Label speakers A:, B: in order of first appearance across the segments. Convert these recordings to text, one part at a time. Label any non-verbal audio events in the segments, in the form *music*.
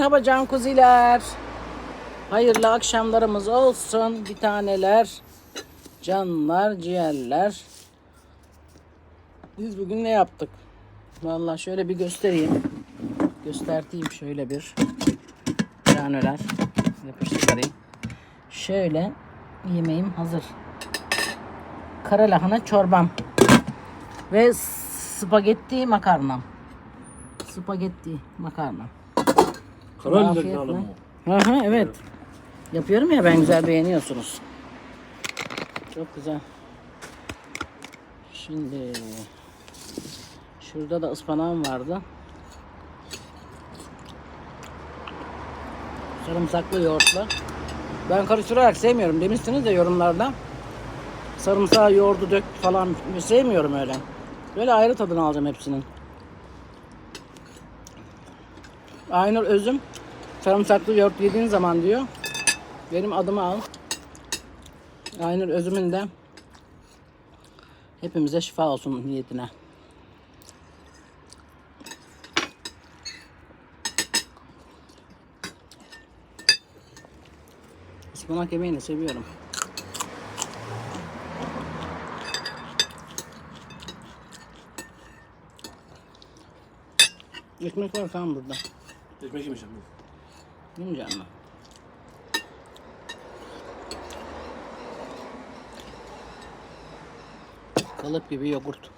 A: Merhaba can kuziler. Hayırlı akşamlarımız olsun. Bir taneler, canlar, ciğerler. Biz bugün ne yaptık? Vallahi şöyle bir göstereyim. Göstereyim şöyle bir taneler. Yapıştırayım. Şöyle yemeğim hazır. Kara lahana çorbam. Ve spagetti makarnam. Spagetti makarna.
B: Karan
A: Afiyetle.
B: lahana mı?
A: Hı hı evet. Yapıyorum ya ben güzel beğeniyorsunuz. Çok güzel. Şimdi şurada da ıspanağım vardı. Sarımsaklı yoğurtla. Ben karıştırarak sevmiyorum demiştiniz de yorumlarda. Sarımsağı yoğurdu dök falan sevmiyorum öyle. Böyle ayrı tadını alacağım hepsinin. Aynur Özüm sarımsaklı yoğurt yediğin zaman diyor. Benim adımı al. Aynur Özüm'ün de hepimize şifa olsun niyetine. Ispanak yemeğini seviyorum. Ekmek var tamam burada.
B: Ekmek yemeyeceğim.
A: Yemeyecek mi? Kalıp gibi yoğurt.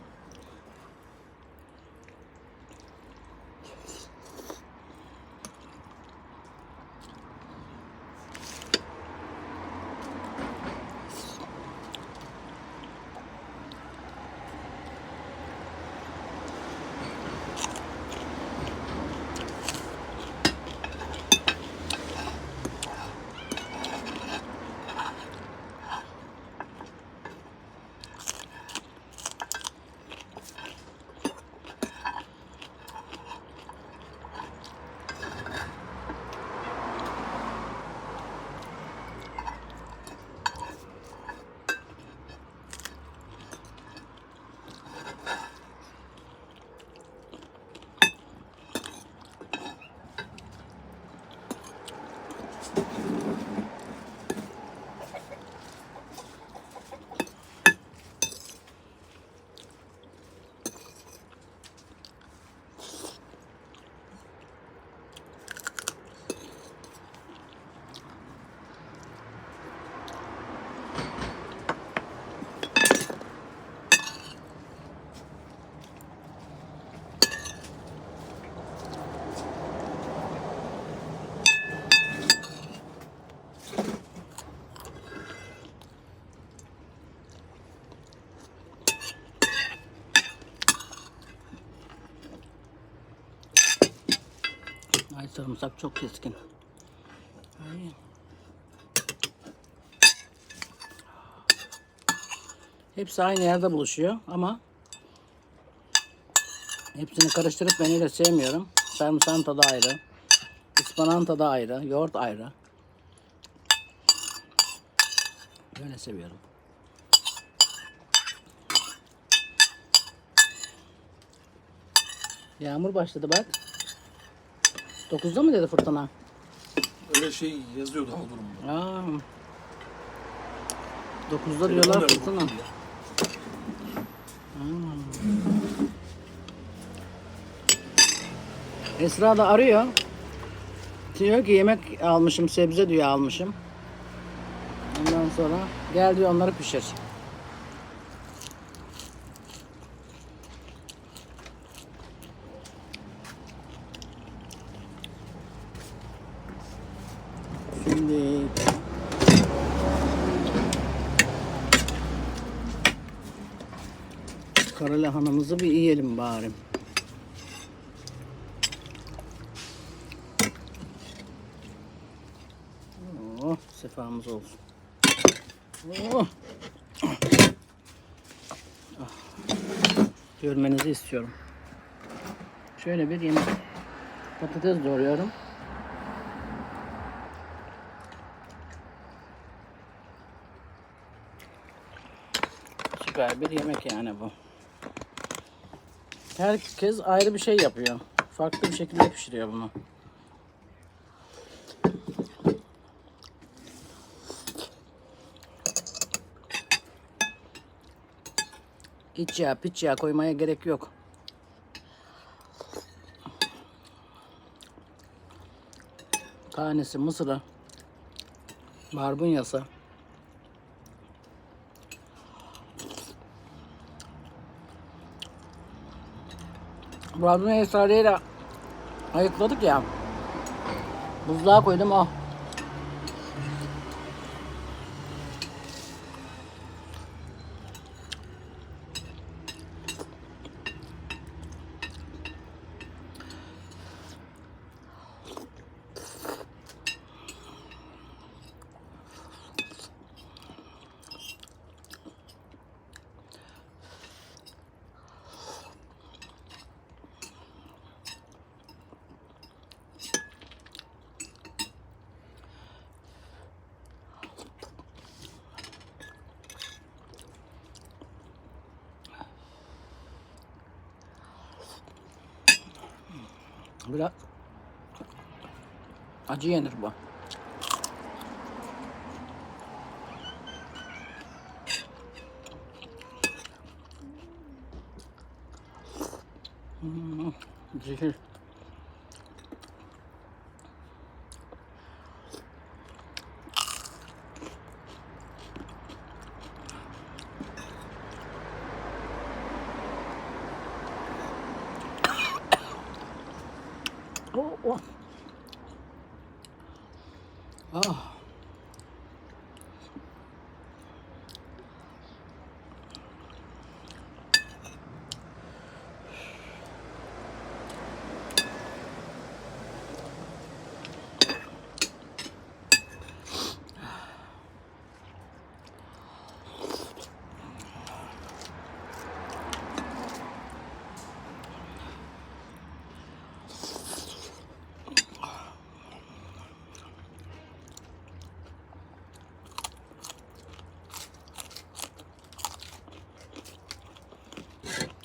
A: Sarımsak çok keskin. Ay. Hepsi aynı yerde buluşuyor ama hepsini karıştırıp ben öyle sevmiyorum. Sarımsağın tadı ayrı. ıspanağın tadı ayrı. Yoğurt ayrı. Böyle seviyorum. Yağmur başladı bak. 9'da mı dedi fırtına?
B: Öyle şey yazıyordu hava durumunda.
A: Aa. 9'da diyorlar fırtına.
B: nerede?
A: Esra da arıyor. Diyor ki yemek almışım, sebze diyor almışım. Ondan sonra gel diyor onları pişir. Şimdi lahanamızı bir yiyelim bari. Oh, sefamız olsun. Oh. Ah. Görmenizi istiyorum. Şöyle bir yemek. Patates doğruyorum. Süper bir yemek yani bu. Herkes ayrı bir şey yapıyor. Farklı bir şekilde pişiriyor bunu. İç yağ, piç yağ koymaya gerek yok. Tanesi mısırı, barbunyası, Barbunya esrareyle ayıkladık ya. Buzluğa koydum o. Biraz acı yenir bu. Hmm, Zehir.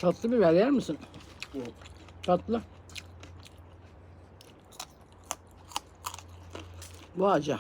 A: Tatlı biber yer misin?
B: Yok.
A: Tatlı. Bu acı.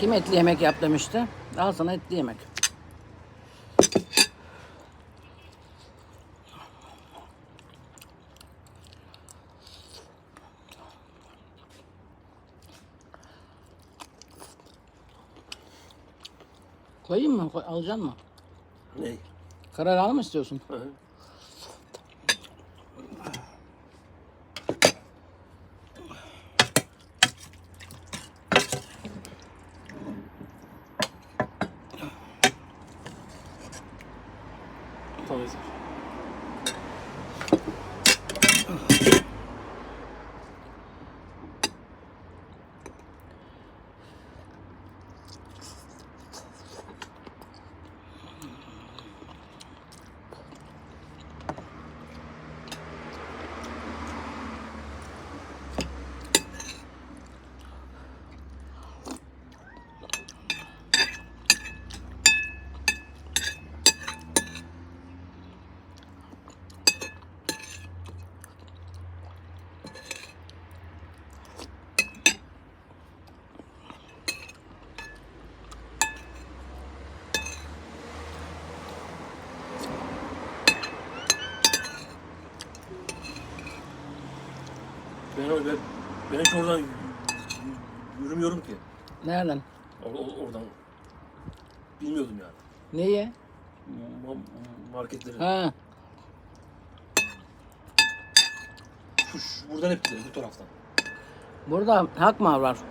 A: Kim etli yemek yap demişti? Al sana etli yemek. Koyayım mı? Koy, alacaksın mı?
B: Ne?
A: Kararını mı istiyorsun?
B: Hı hı. Ben hiç oradan yürümüyorum ki.
A: Nereden?
B: Or- or- oradan. Bilmiyordum yani.
A: Niye?
B: Ma- marketleri.
A: Ha.
B: Şu, şu- buradan hep gidiyor, bu taraftan.
A: Burada Hakmar var.
B: He.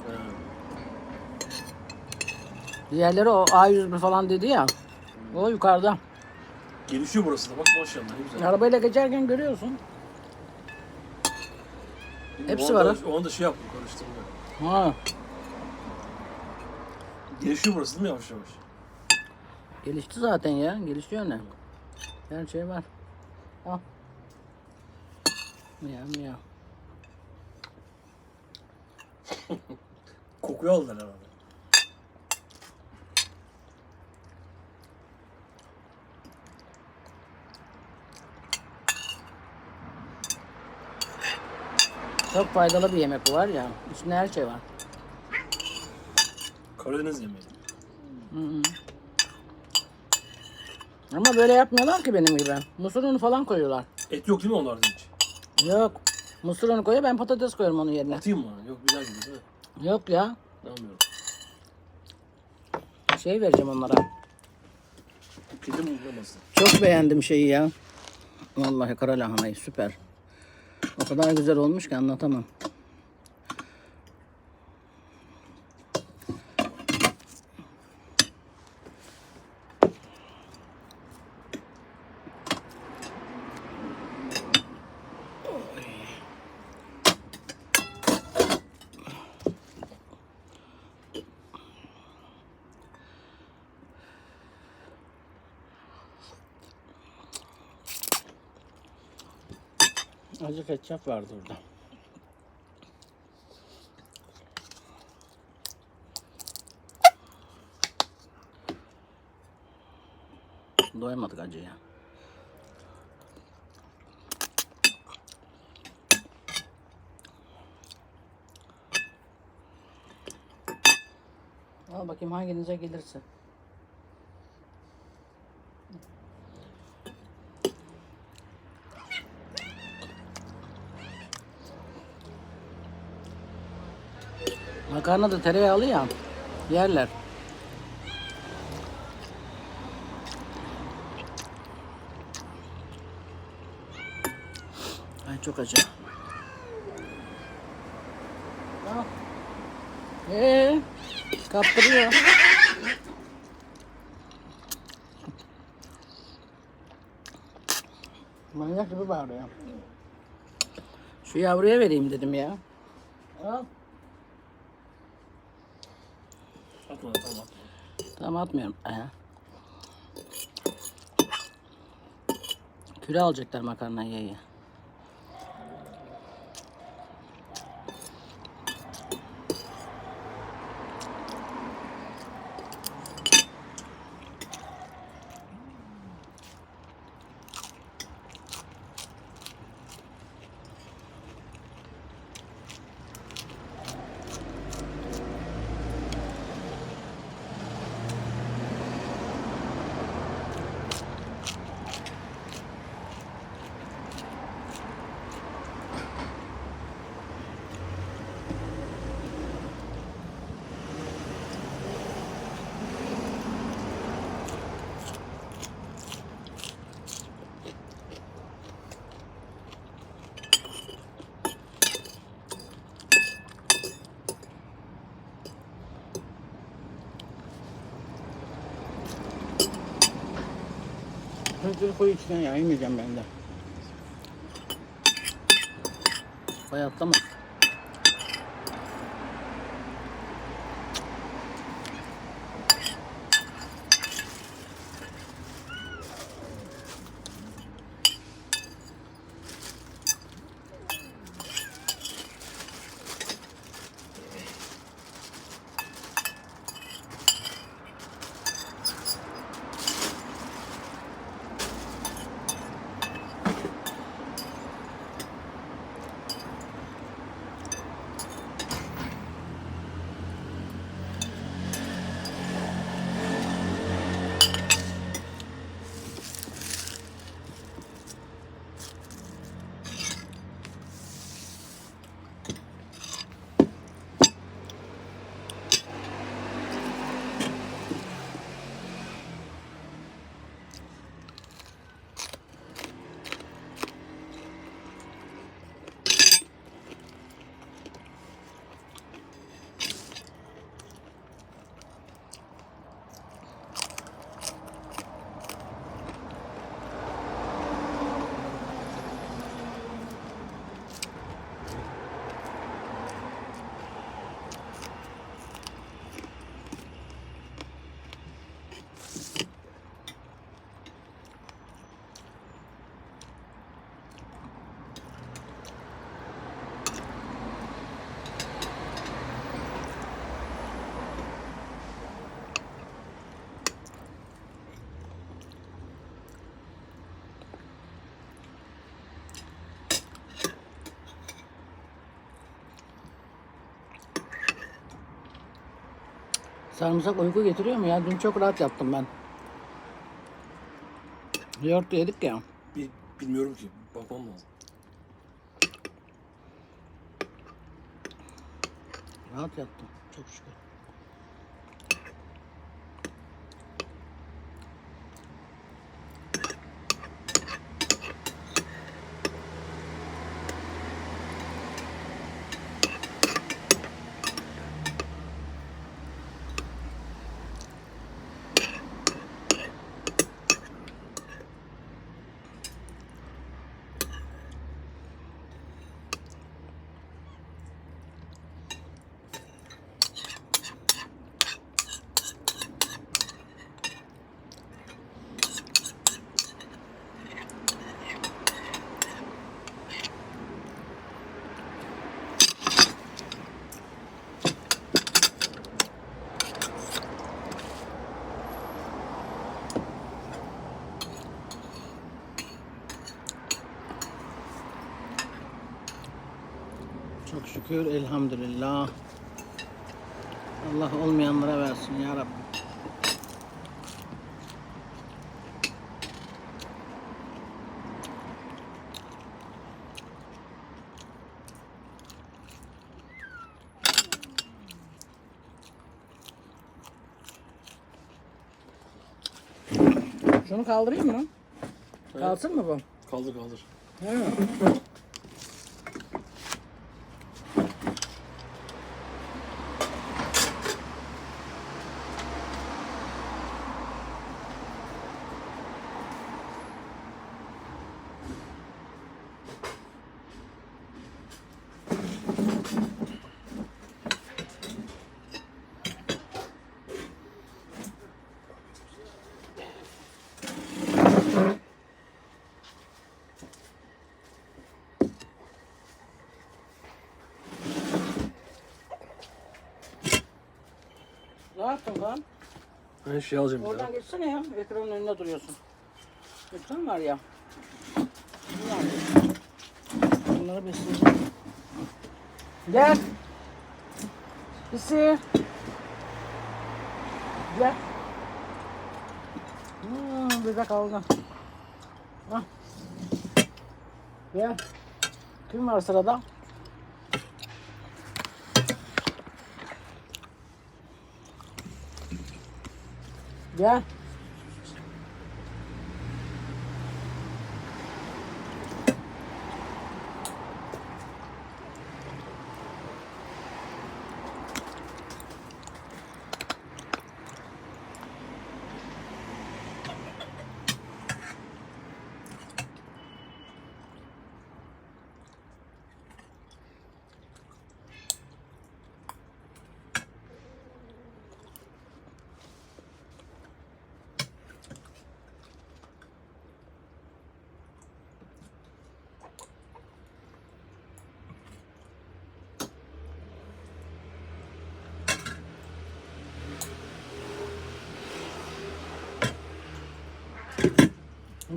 A: Diğerleri o A101 falan dedi ya. O yukarıda.
B: Gelişiyor burası da bak maşallah ne güzel.
A: Arabayla geçerken görüyorsun. Hepsi var
B: O anda şey yaptım ben.
A: Ha.
B: Gelişiyor burası değil mi yavaş yavaş?
A: Gelişti zaten ya. Gelişiyor ne? Her şey var. Al. Miyav miyav. *laughs*
B: Kokuyu aldılar herhalde.
A: Çok faydalı bir yemek bu var ya. İçinde her şey var.
B: Karadeniz yemeği.
A: Hı hı. Ama böyle yapmıyorlar ki benim gibi. Mısır unu falan koyuyorlar.
B: Et yok değil mi onlarda hiç?
A: Yok. Mısır unu koyuyor ben patates koyuyorum onun yerine.
B: Atayım mı? Yok güzel gibi değil mi?
A: Yok ya.
B: Anlamıyorum.
A: Şey vereceğim onlara.
B: Kedi mi uğramasın?
A: Çok beğendim şeyi ya. Vallahi kara lahanayı süper. O kadar güzel olmuş ki anlatamam. Ketçap vardı orada. Doyamadık acıya. Al bakayım hanginize gelirse. Makarna da tereyağlı ya. Yerler. Ay çok acı. Ee, kaptırıyor. Manyak gibi bağırıyor. Şu yavruya vereyim dedim ya. Al.
B: Atma da tamam atma.
A: Tamam atmıyorum. Küre alacaklar makarnayı ye Hızlı koy içine ya ben de. Bayatlama. Sarımsak uyku getiriyor mu ya? Dün çok rahat yattım ben. Yoğurt da yedik ya.
B: Bil- bilmiyorum ki. Bakmam lazım.
A: Rahat yattım. Çok şükür. Çok şükür elhamdülillah. Allah olmayanlara versin ya Rabbi. Şunu kaldırayım mı? Kalsın mı bu?
B: Kaldır kaldır.
A: He.
B: Ben şey alacağım bir
A: Oradan
B: daha.
A: geçsene ya. Ekranın önünde duruyorsun. Ekran var ya. Bunlar. Bunları besleyeceğim. Gel. Pisi. Gel. Hmm, bebek aldı. Gel. Kim var sırada? Gel.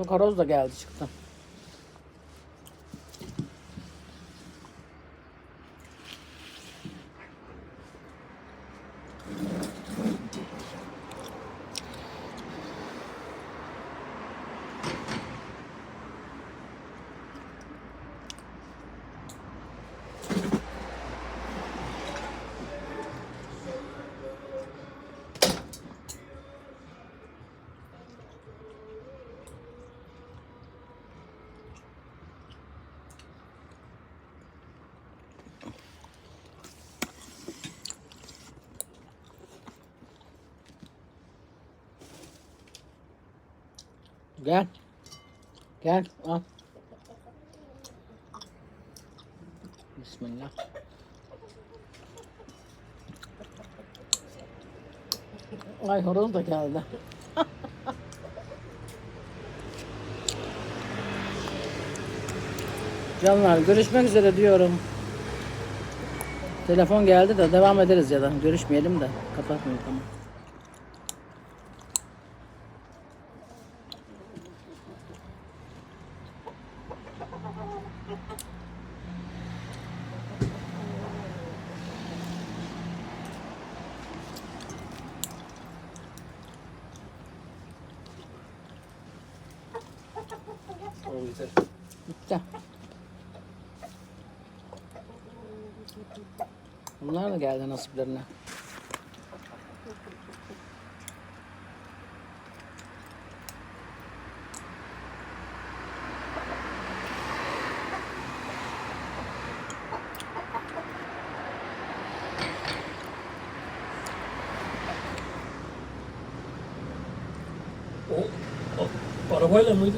A: Bu karoz da geldi çıktı. Gel. Gel al. Bismillah. Ay horoz da geldi. *laughs* Canlar görüşmek üzere diyorum. Telefon geldi de devam ederiz ya da görüşmeyelim de kapatmayalım tamam. Bunlar da geldi nasiplerine.
B: O, arabayla mıydı?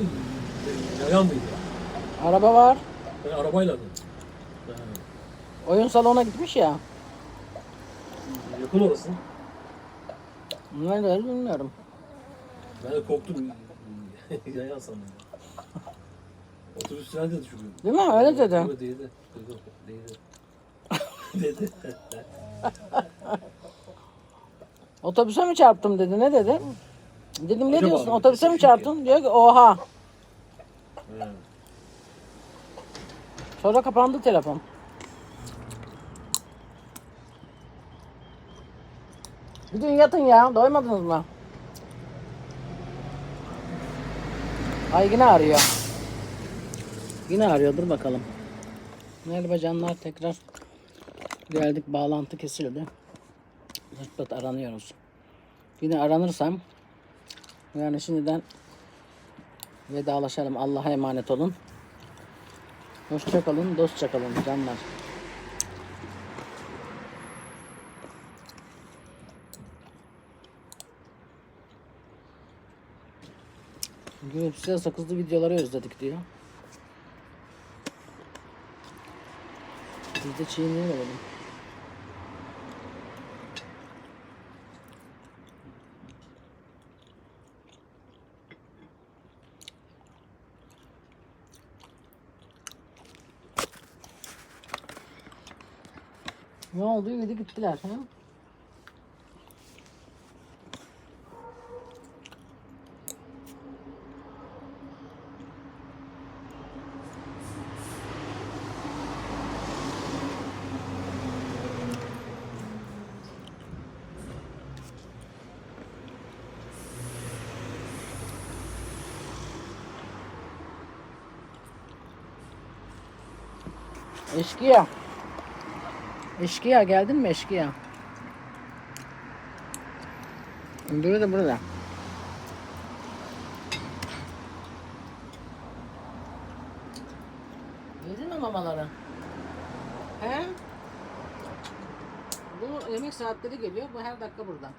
B: Yayan mıydı?
A: Araba var.
B: Ben arabayla mı? Ha,
A: Oyun salonuna gitmiş ya.
B: Yakın orası.
A: Nerede bilmiyorum.
B: Ben de korktum. *laughs* Yayan sandım. Otobüs trende de düşürüyor.
A: Değil mi? Öyle dedi.
B: Evet, Değdi. Değdi. *laughs* Dedi. *laughs*
A: Otobüse mi çarptım dedi. Ne dedi? Dedim ne
B: Acaba
A: diyorsun?
B: abi,
A: Otobüse mi
B: kesin
A: çarptın? Diyor ki oha.
B: Ha.
A: Sonra kapandı telefon. Gün yatın ya. Doymadınız mı? Ay yine arıyor. Yine arıyor. Dur bakalım. Merhaba canlar tekrar geldik. Bağlantı kesildi. Zırt aranıyoruz. Yine aranırsam yani şimdiden vedalaşalım. Allah'a emanet olun. Hoşça kalın, dostça kalın canlar. Size sakızlı videoları özledik diyor. Biz de çiğneyelim. Ne oldu? Yedi gittiler. Ha? Eşkıya. Eşkıya geldin mi eşkıya? Burada burada. Yedin mi mamaları? He? Bu yemek saatleri geliyor. Bu her dakika burada.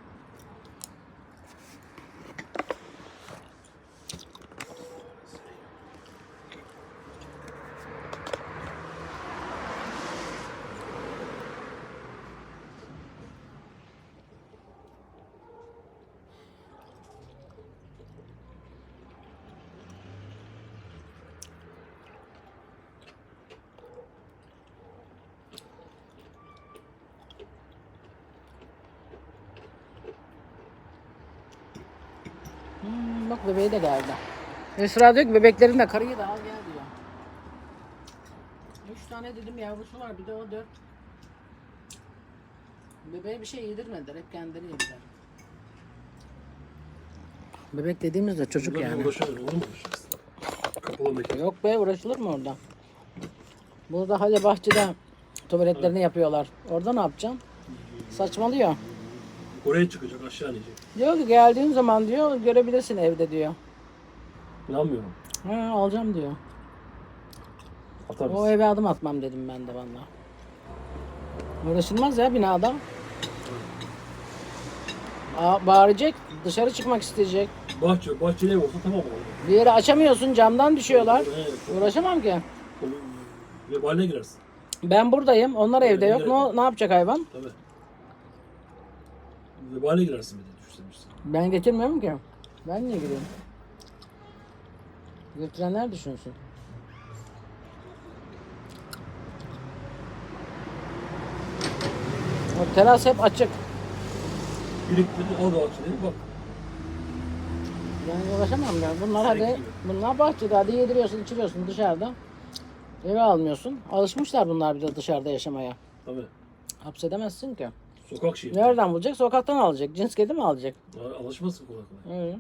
A: Hmm, bak bebeği de geldi. Esra diyor ki bebeklerin de karıyı da al gel diyor. Üç tane dedim yavrusu var bir de o dört. Bebeğe bir şey yedirmediler hep kendileri yediler. Bebek dediğimiz de çocuk
B: Bunlarla
A: yani.
B: olur mu? Kapalı mekan.
A: Yok be uğraşılır mı orada? Burada hadi bahçede tuvaletlerini yapıyorlar. Orada ne yapacaksın? Saçmalıyor.
B: Oraya çıkacak, aşağı inecek.
A: Diyor ki geldiğin zaman diyor görebilirsin evde diyor.
B: İnanmıyorum.
A: Ha, alacağım diyor.
B: Atarız.
A: O eve adım atmam dedim ben de valla. Uğraşılmaz ya binada. Aa, bağıracak, dışarı çıkmak isteyecek.
B: Bahçe, bahçeli ev olsa tamam olur.
A: Bir yere açamıyorsun, camdan düşüyorlar.
B: Evet,
A: Uğraşamam ki.
B: Vebaline girersin.
A: Ben buradayım, onlar evde yok. Ne, ne yapacak hayvan?
B: Tabii. Vebale girersin bir de düşsemişsin.
A: Ben getirmiyorum ki. Ben niye gireyim? Götürenler düşünsün. O teras hep açık.
B: Biriktirdi al bahçeleri bak.
A: Ben uğraşamam ya. Bunlar hadi, bunlar bahçede hadi yediriyorsun, içiriyorsun dışarıda. Eve almıyorsun. Alışmışlar bunlar bir de dışarıda yaşamaya.
B: Tabii.
A: Hapsedemezsin ki.
B: Sokak şeyi.
A: Nereden bulacak? Sokaktan alacak. Cins kedi mi alacak?
B: Kolay kolay.
A: Öyle.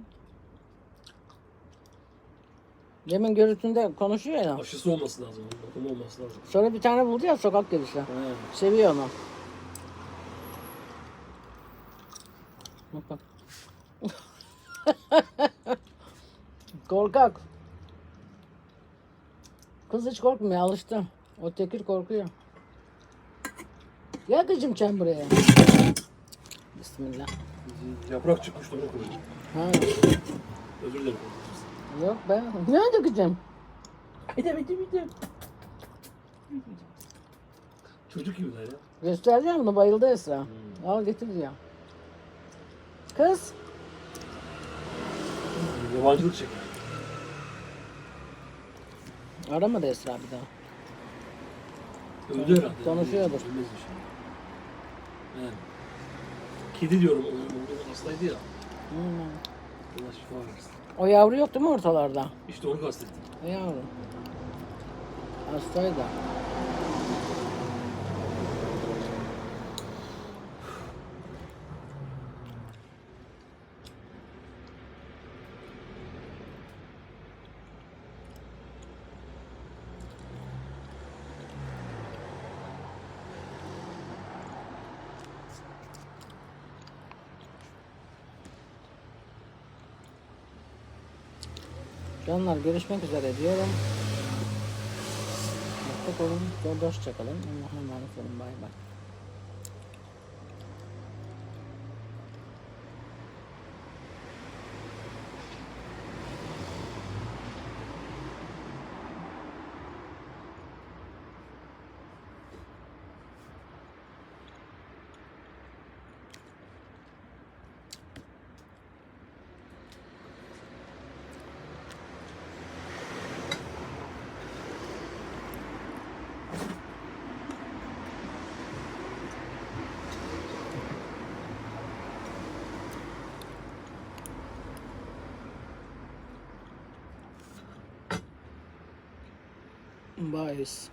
A: Demin görüntünde konuşuyor ya.
B: Aşısı olması lazım. Bakımı olması lazım.
A: Sonra bir tane buldu ya sokak kedisi.
B: He.
A: Seviyor onu. Bak bak. *laughs* Korkak. Kız hiç korkmuyor alıştı. O tekir korkuyor. Gel kızım sen buraya. Bismillah.
B: Yaprak çıkmıştı onu koydum.
A: Ha,
B: Özür dilerim.
A: yok be. Nerede kızım?
B: Bir de bir de bir de. Çocuk gibiler ya.
A: Göstereceğim bunu bayıldı Esra. Al getir ya. Kız.
B: Yabancılık çeker.
A: Aramadı Esra bir daha.
B: Öldü herhalde.
A: Konuşuyordur.
B: Ölmez inşallah. He. Kedi diyorum. Onun, onun hastaydı ya.
A: Hmm.
B: Allah şifa versin.
A: O yavru yok değil mi ortalarda?
B: İşte onu kastettim.
A: O yavru. Hastaydı. Canlar görüşmek üzere diyorum. Mutlu olun, yoldaş çakalım. Allah'a emanet olun. Bay bay. Baez.